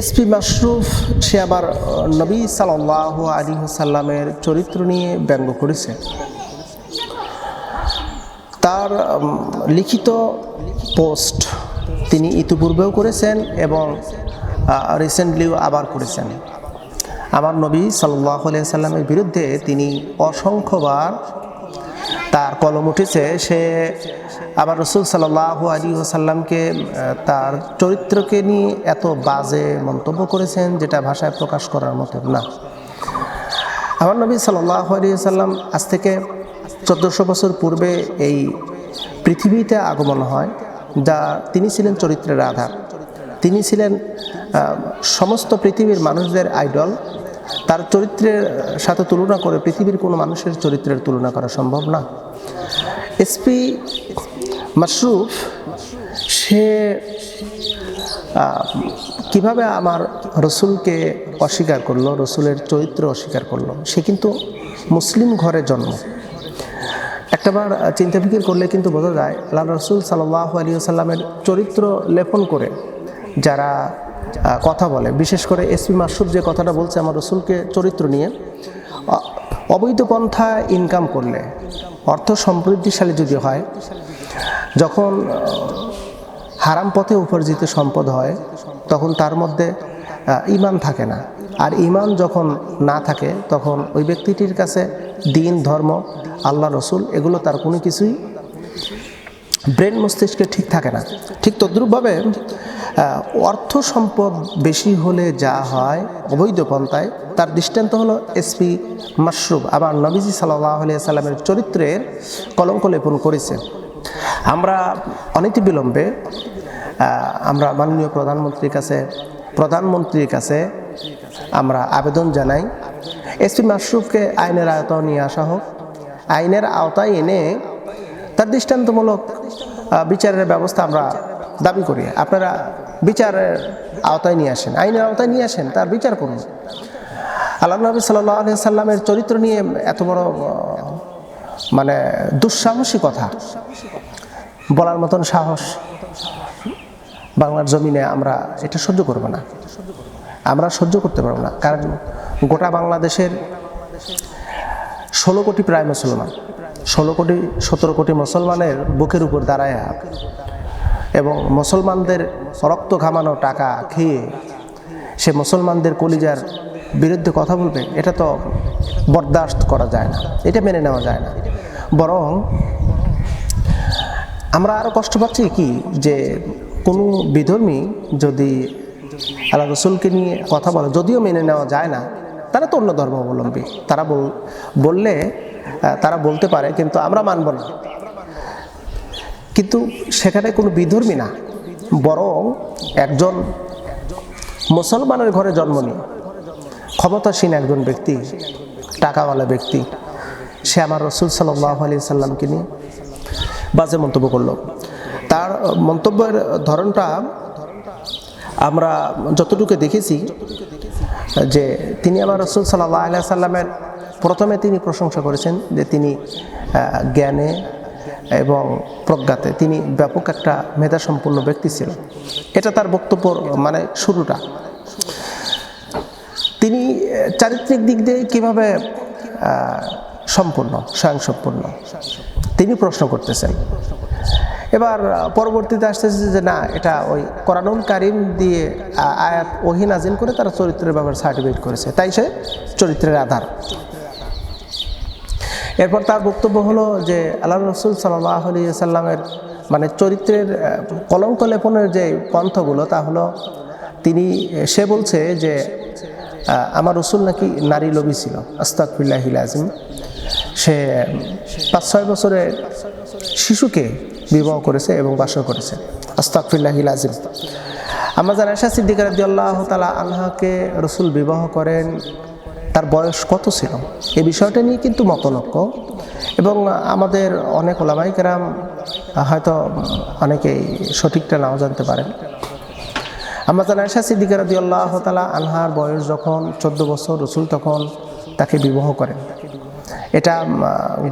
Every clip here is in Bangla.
এসপি মাশরুফ, সে আবার নবী সাল্লাহ আলী সাল্লামের চরিত্র নিয়ে ব্যঙ্গ করেছে। তার লিখিত পোস্ট তিনি ইতিপূর্বেও করেছেন এবং রিসেন্টলিও আবার করেছেন। আমার নবী সাল্লাহ আলিয়া সাল্লামের বিরুদ্ধে তিনি অসংখ্যবার তার কলম উঠেছে, সে আবার রসুল সাল্লাহ আলী ওসাল্লামকে তার চরিত্রকে নিয়ে এত বাজে মন্তব্য করেছেন যেটা ভাষায় প্রকাশ করার মতো না। আমার নবী সাল্লাহ আলী সাল্লাম আজ থেকে চোদ্দোশো বছর পূর্বে এই পৃথিবীতে আগমন হয়, যা তিনি ছিলেন চরিত্রের আধার। তিনি ছিলেন সমস্ত পৃথিবীর মানুষদের আইডল। তার চরিত্রের সাথে তুলনা করে পৃথিবীর কোনো মানুষের চরিত্রের তুলনা করা সম্ভব না। এসপি মাশরুফ সে কীভাবে আমার রসুলকে অস্বীকার করল, রসুলের চরিত্র অস্বীকার করল, সে কিন্তু মুসলিম ঘরে জন্ম। একটাবার চিন্তা ফিকির করলে কিন্তু বোঝা যায় আল্লাহ রসুল সাল্লাহ আলী সাল্লামের চরিত্র লেপন করে যারা কথা বলে। বিশেষ করে এসপি মাসুদ যে কথাটা বলছে আমার রসুলকে চরিত্র নিয়ে অবৈধ পন্থা ইনকাম করলে, অর্থ সমৃদ্ধিশালী যদি হয়, যখন হারাম পথে উপার্জিত সম্পদ হয়, তখন তার মধ্যে ইমান থাকে না। আর ইমান যখন না থাকে, তখন ওই ব্যক্তিটির কাছে দিন, ধর্ম, আল্লাহ, রসুল, এগুলো তার কোনো কিছুই, ব্রেন মস্তিষ্কে ঠিক থাকে না। ঠিক তদ্রূপভাবে অর্থ সম্পদ বেশি হলে যা হয়, অবৈধ পন্থায়, তার দৃষ্টান্ত হলো এসপি মাশরুফ আবার নবীজি সাল্লাহ আলিয়া সাল্লামের চরিত্রের কলঙ্ক লেপন করেছে। আমরা অনীতি বিলম্বে আমরা মাননীয় প্রধানমন্ত্রীর কাছে প্রধানমন্ত্রীর কাছে আমরা আবেদন জানাই এসপি মাশরুফকে আইনের আওতায় নিয়ে আসা হোক। আইনের আওতায় এনে তার দৃষ্টান্তমূলক বিচারের ব্যবস্থা আমরা দাবি করি। আপনারা বিচারের আওতায় নিয়ে আসেন, আইনের আওতায় নিয়ে আসেন, তার বিচার করুন। আল্লাহ নবী সাল্লাহ সাল্লামের চরিত্র নিয়ে এত বড় মানে দুঃসাহসী কথা। বলার মতন সাহস বাংলার জমিনে আমরা এটা সহ্য করব না। আমরা সহ্য করতে পারব না, কারণ গোটা বাংলাদেশের ষোলো কোটি প্রায় মুসলমান, ষোলো কোটি, সতেরো কোটি মুসলমানের বুকের উপর দাঁড়ায় এবং মুসলমানদের রক্ত ঘামানো টাকা খেয়ে সে মুসলমানদের কলিজার বিরুদ্ধে কথা বলবে, এটা তো বরদাস্ত করা যায় না, এটা মেনে নেওয়া যায় না। বরং আমরা আরও কষ্ট পাচ্ছি কি যে কোনো বিধর্মী যদি আল্লাহ রসুলকে নিয়ে কথা বলে, যদিও মেনে নেওয়া যায় না, তারা তো অন্য ধর্মাবলম্বী। তারা বল- বললে তারা বলতে পারে, কিন্তু আমরা মানব না। কিন্তু সেখানে কোনো বিধর্মী না, বরং একজন মুসলমানের ঘরে জন্ম নিয়ে ক্ষমতাসীন একজন ব্যক্তি, টাকাওয়ালা ব্যক্তি, সে আমার রসুল সাল্লাহ আলি সাল্লামকে নিয়ে বাজে মন্তব্য করল। তার মন্তব্যের ধরনটা আমরা যতটুকু দেখেছি যে তিনি আমার রসুল সাল্লাহ আলিয়া সাল্লামের প্রথমে তিনি প্রশংসা করেছেন যে তিনি জ্ঞানে এবং প্রজ্ঞাতে। তিনি ব্যাপক একটা মেধাসম্পন্ন ব্যক্তি ছিলেন এটা তার বক্তব্য মানে শুরুটা। তিনি চারিত্রিক দিক দিয়ে কীভাবে সম্পূর্ণ, স্বয়ংসম্পূর্ণ? তিনি প্রশ্ন করতেছেন। এবার পরবর্তীতে আসতেছে যে, না, এটা ওই কোরআনুল কারিম দিয়ে আয়াত ওহি নাজিল করে তারা চরিত্রের ব্যাপারে সার্টিফিকেট করেছে। তাই সে চরিত্রের আধার। এরপর তার বক্তব্য হলো যে আল্লাহ রসুল সাল্লাহ সাল্লামের মানে চরিত্রের কলঙ্ক লেপনের যে পন্থগুলো, তা হলো তিনি সে বলছে যে আমার রসুল নাকি নারী লোভী ছিল। আস্তাকফিল্লাহিল আজিম সে পাঁচ ছয় বছরের শিশুকে বিবাহ করেছে এবং বাসর করেছে। আস্তাকফিল্লাহিল আজিম আমরা জানা সিদ্দিকার রাদি আল্লাহ তালা আল্লাহকে রসুল বিবাহ করেন। তার বয়স কত ছিল? এই বিষয়টা নিয়ে কিন্তু মতনক্য এবং আমাদের অনেক ওলামাই কেরাম হয়তো অনেকেই সঠিকটা নাও জানতে পারেন। আমরা জানা আয়সা সিদ্দিকার রাদি আল্লাহ তালা আনহার বয়স যখন চোদ্দ বছর, রসুল তখন তাকে বিবাহ করেন। এটা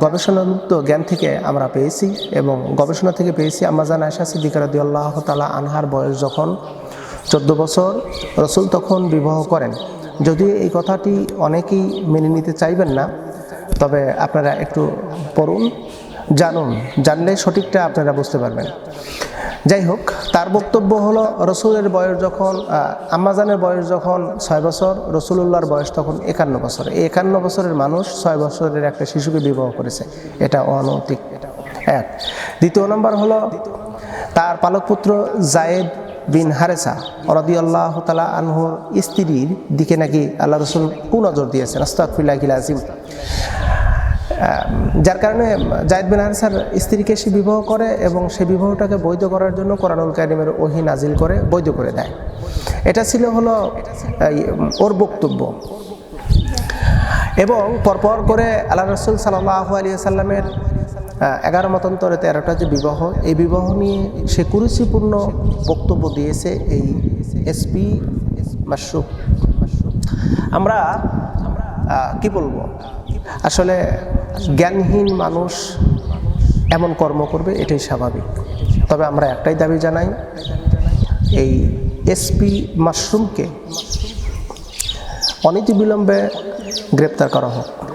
গবেষণামুক্ত জ্ঞান থেকে আমরা পেয়েছি এবং গবেষণা থেকে পেয়েছি আমরা জানা আয়সা সিদ্দিকার রাদি আল্লাহ তালা আনহার বয়স যখন চোদ্দ বছর, রসুল তখন বিবাহ করেন। যদিও এই কথাটি অনেকেই মেনে নিতে চাইবেন না তবে আপনারা একটু পড়ুন জানুন জানলে সঠিকটা আপনারা বুঝতে পারবেন। যাই হোক তার বক্তব্য হলো রসুলের বয়স যখন আহ, আম্মাজানের বয়স যখন ছয় বছর রসুলুল্লাহর বয়স তখন একান্ন বছর। এই একান্ন বছরের মানুষ ছয় বছরের একটা শিশুকে বিবাহ করেছে। এটা অনৈতিক। এক। দ্বিতীয় নম্বর হলো তার পালকপুত্র জায়েদ বিন হারেসা অরদি আল্লাহ তালা আনহুর স্ত্রীর দিকে নাকি আল্লাহ রসুল কুনজর দিয়েছেন। আস্তাকফিল্লাহ আজিম যার কারণে জায়দ বিন হারিসার স্ত্রীকে সে বিবাহ করে এবং সে বিবাহটাকে বৈধ করার জন্য কোরআনুল কারিমের ওহি নাজিল করে বৈধ করে দেয়। এটা ছিল হলো ওর বক্তব্য। এবং পরপর করে আল্লাহ রসুল সাল্লাহ আলী সাল্লামের এগারো মতান্তরে তেরোটা যে বিবাহ, এই বিবাহ নিয়ে সে কুরুচিপূর্ণ বক্তব্য দিয়েছে এই এসপি মাসরুফ আমরা কি বলব? আসলে জ্ঞানহীন মানুষ এমন কর্ম করবে, এটাই স্বাভাবিক। তবে আমরা একটাই দাবি জানাই, এই এসপি মাশরুমকে অনীতিবিলম্বে গ্রেপ্তার করা হোক।